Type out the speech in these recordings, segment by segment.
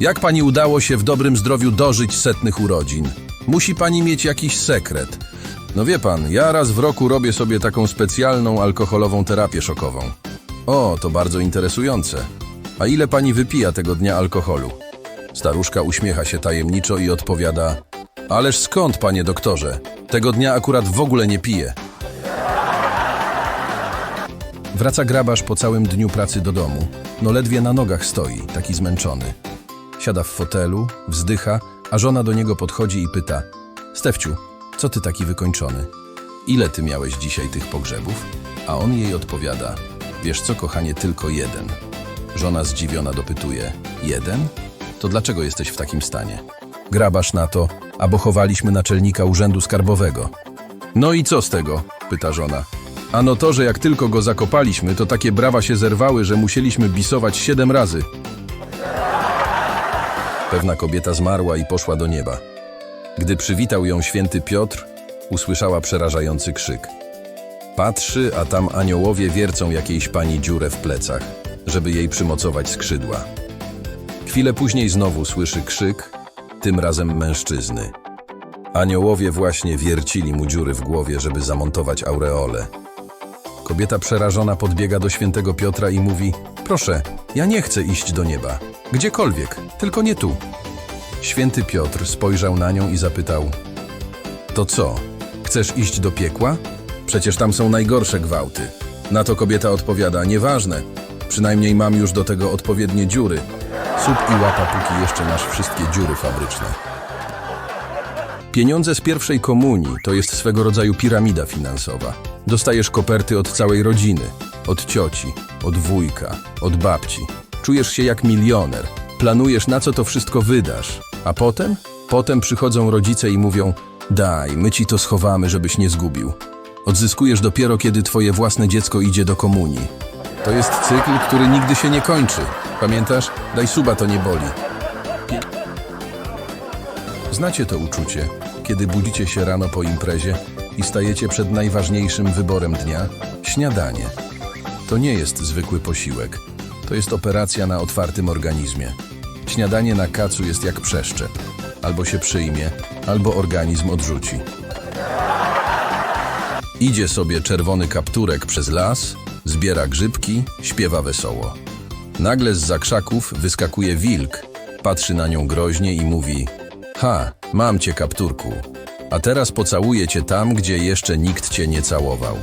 Jak pani udało się w dobrym zdrowiu dożyć setnych urodzin? Musi pani mieć jakiś sekret. No wie pan, ja raz w roku robię sobie taką specjalną alkoholową terapię szokową. O, to bardzo interesujące. A ile pani wypija tego dnia alkoholu? Staruszka uśmiecha się tajemniczo i odpowiada: Ależ skąd, panie doktorze? Tego dnia akurat w ogóle nie piję. Wraca grabarz po całym dniu pracy do domu. No ledwie na nogach stoi, taki zmęczony. Siada w fotelu, wzdycha, a żona do niego podchodzi i pyta: Stefciu, co ty taki wykończony? Ile ty miałeś dzisiaj tych pogrzebów? A on jej odpowiada: Wiesz co, kochanie, tylko jeden. Żona zdziwiona dopytuje: Jeden? To dlaczego jesteś w takim stanie? Grabarz na to, a bo chowaliśmy naczelnika urzędu skarbowego. No i co z tego? pyta żona. Ano to, że jak tylko go zakopaliśmy, to takie brawa się zerwały, że musieliśmy bisować siedem razy. Pewna kobieta zmarła i poszła do nieba. Gdy przywitał ją święty Piotr, usłyszała przerażający krzyk. Patrzy, a tam aniołowie wiercą jakiejś pani dziurę w plecach, żeby jej przymocować skrzydła. Chwilę później znowu słyszy krzyk, tym razem mężczyzny. Aniołowie właśnie wiercili mu dziury w głowie, żeby zamontować aureolę. Kobieta przerażona podbiega do świętego Piotra i mówi: Proszę, ja nie chcę iść do nieba. Gdziekolwiek, tylko nie tu. Święty Piotr spojrzał na nią i zapytał: To co? Chcesz iść do piekła? Przecież tam są najgorsze gwałty. Na to kobieta odpowiada: Nieważne. Przynajmniej mam już do tego odpowiednie dziury. Słup i łapa, póki jeszcze masz wszystkie dziury fabryczne. Pieniądze z pierwszej komunii to jest swego rodzaju piramida finansowa. Dostajesz koperty od całej rodziny, od cioci, od wujka, od babci. Czujesz się jak milioner. Planujesz na co to wszystko wydasz. A potem? Potem przychodzą rodzice i mówią: Daj, my ci to schowamy, żebyś nie zgubił. Odzyskujesz dopiero, kiedy twoje własne dziecko idzie do komunii. To jest cykl, który nigdy się nie kończy. Pamiętasz? Daj suba, to nie boli. Znacie to uczucie, kiedy budzicie się rano po imprezie i stajecie przed najważniejszym wyborem dnia śniadanie. To nie jest zwykły posiłek. To jest operacja na otwartym organizmie. Śniadanie na kacu jest jak przeszczep. Albo się przyjmie, albo organizm odrzuci. Idzie sobie czerwony kapturek przez las, zbiera grzybki, śpiewa wesoło. Nagle z zakrzaków wyskakuje wilk, patrzy na nią groźnie i mówi: Ha, mam cię, kapturku. A teraz pocałuję cię tam, gdzie jeszcze nikt cię nie całował.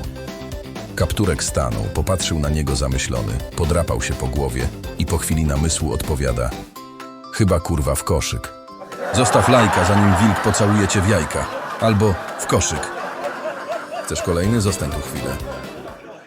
Kapturek stanął, popatrzył na niego zamyślony, podrapał się po głowie i po chwili namysłu odpowiada: Chyba kurwa w koszyk. Zostaw lajka, zanim wilk pocałuje cię w jajka. Albo w koszyk. Chcesz kolejny? Zostań tu chwilę.